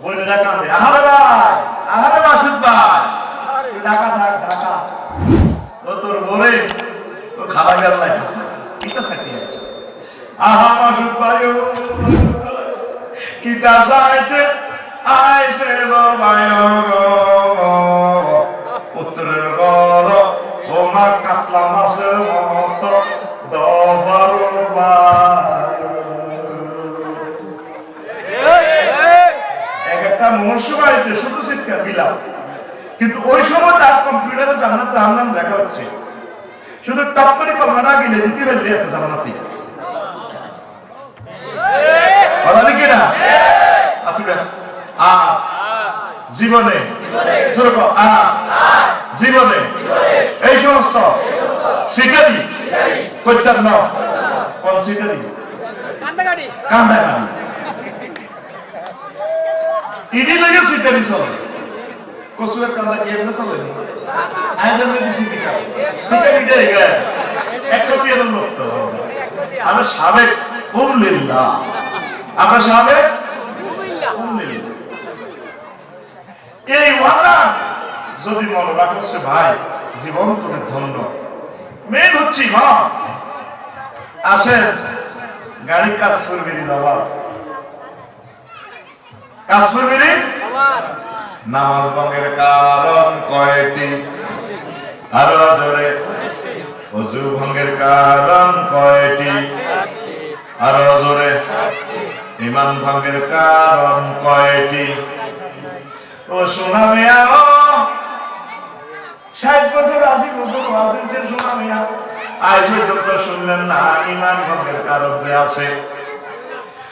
বলে দে আহারে ভাই আহারে মাসুদ ভাই তুই ঢাকা থাক, ঢাকা। ও তোর বলে ও খাবার গেল না। কিতা সাথে আছে। আহা মাসুদ ভাই ও কিতা সাইতে আইসে বাবায় এক একটা মনুষ্য বাড়িতে শুধু শিক্ষা দিলাম। কিন্তু ওই সময় তার কম্পিউটারে জান্নাত জাহান্নাম লেখা হচ্ছে। শুধু টপ করে কলমাটা গিলে দিতে পারলে একটা জান্নাতি। কথা নাকি না জীবনে। জীবনে। এই সমস্ত শিকারি কোন শিকারি? লেগে চলে কসুয়ের কান্দা কি এমনি চলে আয়োজন যদি দেয় এর লোক তো আমরা সাবেক আমরা সাবেক এই ওয়াজা যদি মনে রাখছ ভাই জীবন তুমি ধন্য মেয়ে হচ্ছি মা আসেন গাড়ি কাজ করবি বাবা করবি আমার। নামাজ ভঙ্গের কারণ কয়টি? আরও ধরে অজু ভঙ্গের কারণ কয়টি? আরও জোরে। ইমান ভঙ্গের কারণ কয়টি? ও সোনা মিয়া ষাট বছর আশি বছর আসেন সোনা মিয়া আজ পর্যন্ত শুনলেন না ইমান ভঙ্গের কারণ যে আছে।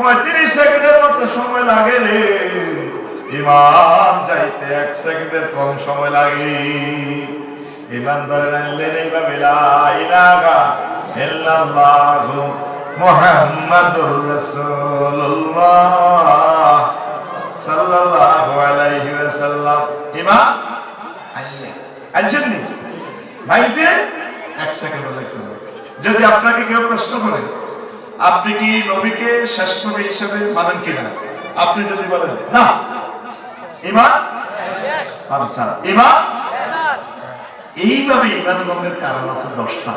পঁয়ত্রিশ সেকেন্ডের মতো সময় লাগে রে। ইমান যাইতে এক সেকেন্ডের কম সময় লাগে। ইমান ধরে আনলেন এইভাবে মুহাম্মাদুর রাসূলুল্লাহ সাল্লাল্লাহু আলাইহি ওয়াসাল্লাম। ইমান আনলেন আনছেন নি? ভাইতে এক সেকেন্ড বাজাইতে যদি আপনাকে কেউ প্রশ্ন করে আপনি কি নবীকে শেষ নবী হিসেবে মানেন কিনা? আপনি যদি বলেন না। ইমান? আচ্ছা ইমান? এইভাবে ইমান গঙ্গের কারণ আছে দশটা।